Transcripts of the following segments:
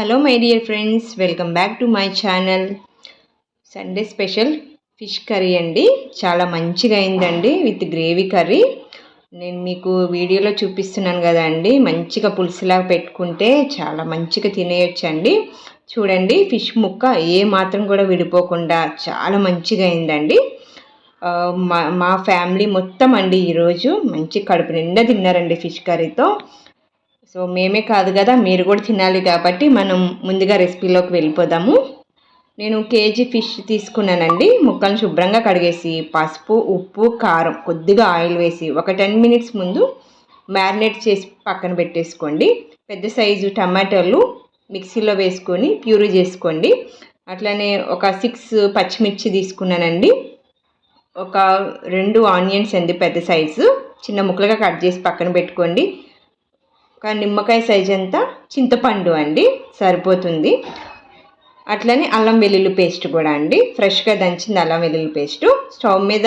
Hello my dear friends welcome back to my channel Sunday special fish curry అండి. చాలా మంచిగా అయిందండి with gravy curry నేను మీకు వీడియోలో చూపిస్తున్నాను కదా అండి. మంచిగా పులుసులాగా పెట్టుకుంటే చాలా మంచిగా తినేయొచ్చండి. చూడండి ఫిష్ ముక్క ఏ మాత్రం కూడా విడిపోకుండా చాలా మంచిగా అయిందండి. మా మా ఫ్యామిలీ మొత్తం అండి ఈరోజు మంచి కడుపు నిండా తిన్నారండి ఫిష్ కర్రీతో సో మేమే కాదు కదా మీరు కూడా తినాలి కాబట్టి మనం ముందుగా రెసిపీలోకి వెళ్ళిపోదాము. నేను కేజీ ఫిష్ తీసుకున్నానండి. ముక్కలను శుభ్రంగా కడిగేసి పసుపు ఉప్పు కారం కొద్దిగా ఆయిల్ వేసి ఒక టెన్ మినిట్స్ ముందు మ్యారినేట్ చేసి పక్కన పెట్టేసుకోండి. పెద్ద సైజు టమాటాలు మిక్సీలో వేసుకొని ప్యూరీ చేసుకోండి. అట్లనే ఒక సిక్స్ పచ్చిమిర్చి తీసుకున్నానండి. ఒక రెండు ఆనియన్స్ అండి పెద్ద సైజు. చిన్న ముక్కలుగా కట్ చేసి పక్కన పెట్టుకోండి. ఒక నిమ్మకాయ సైజ్ అంతా చింతపండు అండి సరిపోతుంది. అట్లనే అల్లం వెల్లుల్లి పేస్ట్ కూడా అండి ఫ్రెష్గా దంచింది అల్లం వెల్లుల్లి పేస్ట్ స్టవ్ మీద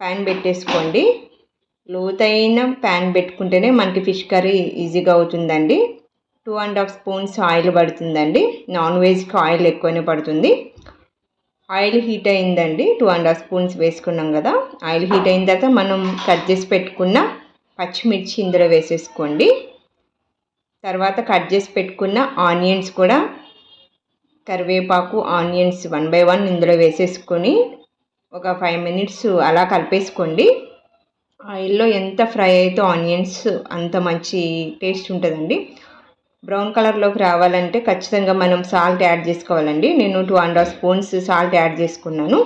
ప్యాన్ పెట్టేసుకోండి. లోతైన ప్యాన్ పెట్టుకుంటేనే మనకి ఫిష్ కర్రీ ఈజీగా అవుతుందండి. Two and half spoons oil పడుతుందండి. నాన్ వెజ్కి ఆయిల్ ఎక్కువనే పడుతుంది. ఆయిల్ హీట్ అయిందండి. టూ అండ్ హాఫ్ స్పూన్స్ వేసుకున్నాం కదా. ఆయిల్ హీట్ అయిన తర్వాత మనం కట్ చేసి పెట్టుకున్న పచ్చిమిర్చి ఇందులో వేసేసుకోండి. తర్వాత కట్ చేసి పెట్టుకున్న ఆనియన్స్ కూడా కరివేపాకు ఆనియన్స్ వన్ బై వన్ ఇందులో వేసేసుకొని ఒక ఫైవ్ మినిట్స్ అలా కలిపేసుకోండి. ఆయిల్లో ఎంత ఫ్రై అయితే ఆనియన్స్ అంత మంచి టేస్ట్ ఉంటుందండి. బ్రౌన్ కలర్లోకి రావాలంటే ఖచ్చితంగా మనం సాల్ట్ యాడ్ చేసుకోవాలండి. నేను two and half spoons salt add చేసుకున్నాను.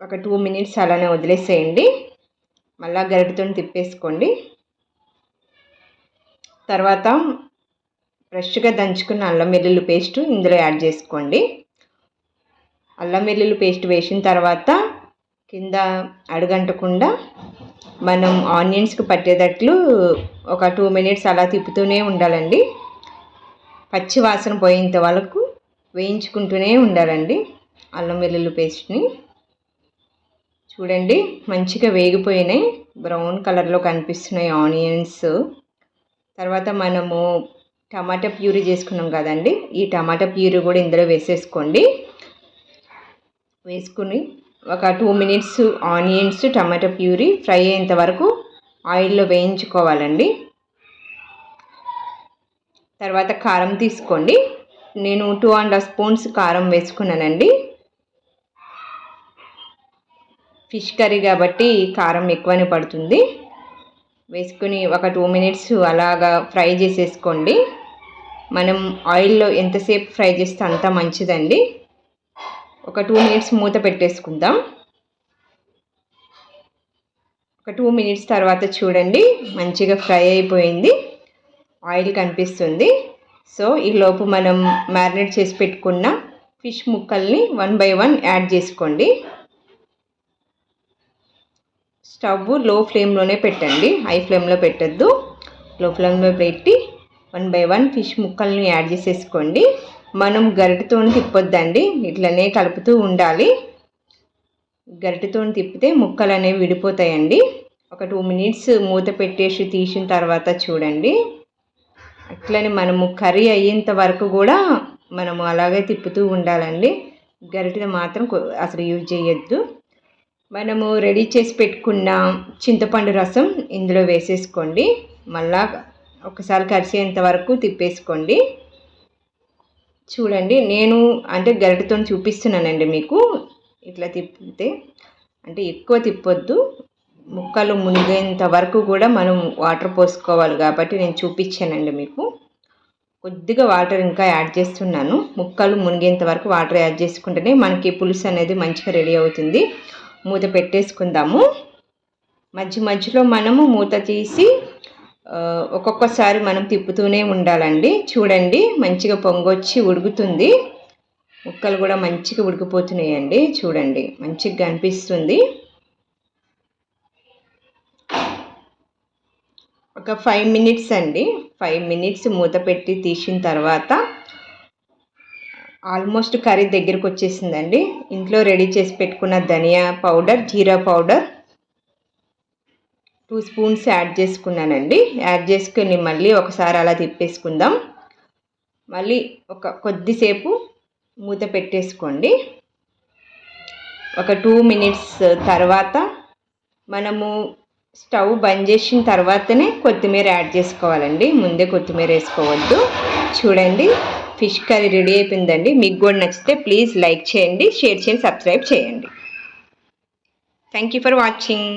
ఒక టూ మినిట్స్ అలానే వదిలేసేయండి. మళ్ళా గరిటతో తిప్పేసుకోండి. తర్వాత ఫ్రెష్గా దంచుకున్న అల్లం వెల్లుల్లి పేస్ట్ ఇందులో యాడ్ చేసుకోండి. అల్లం వెల్లుల్లి పేస్ట్ వేసిన తర్వాత కింద అడుగంటకుండా మనం ఆనియన్స్కి పట్టేటట్లు ఒక టూ మినిట్స్ అలా తిప్పుతూనే ఉండాలండి. పచ్చి వాసన పోయేంత వరకు వేయించుకుంటూనే ఉండాలండి అల్లం వెల్లుల్లి పేస్ట్ని. చూడండి మంచిగా వేగిపోయినాయి. బ్రౌన్ కలర్లో కనిపిస్తున్నాయి ఆనియన్స్. తర్వాత మనము టమాటా ప్యూరీ చేసుకున్నాం కదండి. ఈ టమాటా ప్యూరీ కూడా ఇందులో వేసేసుకోండి. వేసుకుని ఒక two minutes onions tomato puree fry అయ్యేంత వరకు ఆయిల్లో వేయించుకోవాలండి. తర్వాత కారం తీసుకోండి. నేను టూ అండ్ హాఫ్ స్పూన్స్ కారం వేసుకున్నానండి. ఫిష్ కర్రీ కాబట్టి కారం ఎక్కువనే పడుతుంది. వేసుకుని ఒక టూ మినిట్స్ అలాగా ఫ్రై చేసేసుకోండి. మనం ఆయిల్లో ఎంతసేపు ఫ్రై చేస్తే అంత మంచిదండి. ఒక టూ మినిట్స్ మూత పెట్టేసుకుందాం. ఒక టూ మినిట్స్ తర్వాత చూడండి మంచిగా ఫ్రై అయిపోయింది. ఆయిల్ కనిపిస్తుంది. సో ఈలోపు మనం మ్యారినేట్ చేసి పెట్టుకున్న ఫిష్ ముక్కల్ని వన్ బై వన్ యాడ్ చేసుకోండి. స్టవ్లో ఫ్లేమ్లోనే పెట్టండి. హై ఫ్లేమ్లో పెట్టద్దు. లో ఫ్లేమ్లో పెట్టి వన్ బై వన్ ఫిష్ ముక్కల్ని యాడ్ చేసేసుకోండి. మనం గరిటతో తిప్పొద్దండి. ఇట్లనే కలుపుతూ ఉండాలి. గరిటతో తిప్పితే ముక్కలు అనేవి విడిపోతాయండి. ఒక టూ మినిట్స్ మూత పెట్టేసి తీసిన తర్వాత చూడండి. అట్లనే మనము కర్రీ అయ్యేంత వరకు కూడా మనము అలాగే తిప్పుతూ ఉండాలండి. గరిటె మాత్రం అసలు యూజ్ చేయొద్దు. మనము రెడీ చేసి పెట్టుకున్న చింతపండు రసం ఇందులో వేసేసుకోండి. మళ్ళా ఒకసారి కరిసేంత వరకు తిప్పేసుకోండి. చూడండి నేను అంటే గరిటతో చూపిస్తున్నానండి మీకు. ఇట్లా తిప్పితే అంటే ఎక్కువ తిప్పొద్దు. ముక్కలు మునిగేంత వరకు కూడా మనం వాటర్ పోసుకోవాలి కాబట్టి నేను చూపించానండి మీకు. కొద్దిగా వాటర్ ఇంకా యాడ్ చేస్తున్నాను. ముక్కలు మునిగేంత వరకు వాటర్ యాడ్ చేసుకుంటేనే మనకి పులుసు అనేది మంచిగా రెడీ అవుతుంది. మూత పెట్టేసుకుందాము. మధ్య మధ్యలో మనము మూత తీసి ఒక్కొక్కసారి మనం తిప్పుతూనే ఉండాలండి. చూడండి మంచిగా పొంగొచ్చి ఉడుకుతుంది. ముక్కలు కూడా మంచిగా ఉడికిపోతున్నాయండి. చూడండి మంచిగా అనిపిస్తుంది ఒక ఫైవ్ మినిట్స్ అండి. ఫైవ్ మినిట్స్ మూత పెట్టి తీసిన తర్వాత ఆల్మోస్ట్ కర్రీ దగ్గరకు వచ్చేసిందండి ఇంట్లో రెడీ చేసి పెట్టుకున్న ధనియా పౌడర్ జీరా పౌడర్ టూ స్పూన్స్ యాడ్ చేసుకున్నానండి. యాడ్ చేసుకుని మళ్ళీ ఒకసారి అలా తిప్పేసుకుందాం. మళ్ళీ ఒక కొద్దిసేపు మూత పెట్టేసుకోండి. ఒక టూ మినిట్స్ తర్వాత మనము స్టవ్ బంద్ చేసిన తర్వాతనే కొత్తిమీర యాడ్ చేసుకోవాలండి. ముందే కొత్తిమీర వేసుకోవద్దు. చూడండి. ఫిష్ కర్రీ రెడీ అయిపోయిందండి. మీకు కూడా నచ్చితే ప్లీజ్ లైక్ చేయండి షేర్ చేయండి సబ్స్క్రైబ్ చేయండి. Thank you for watching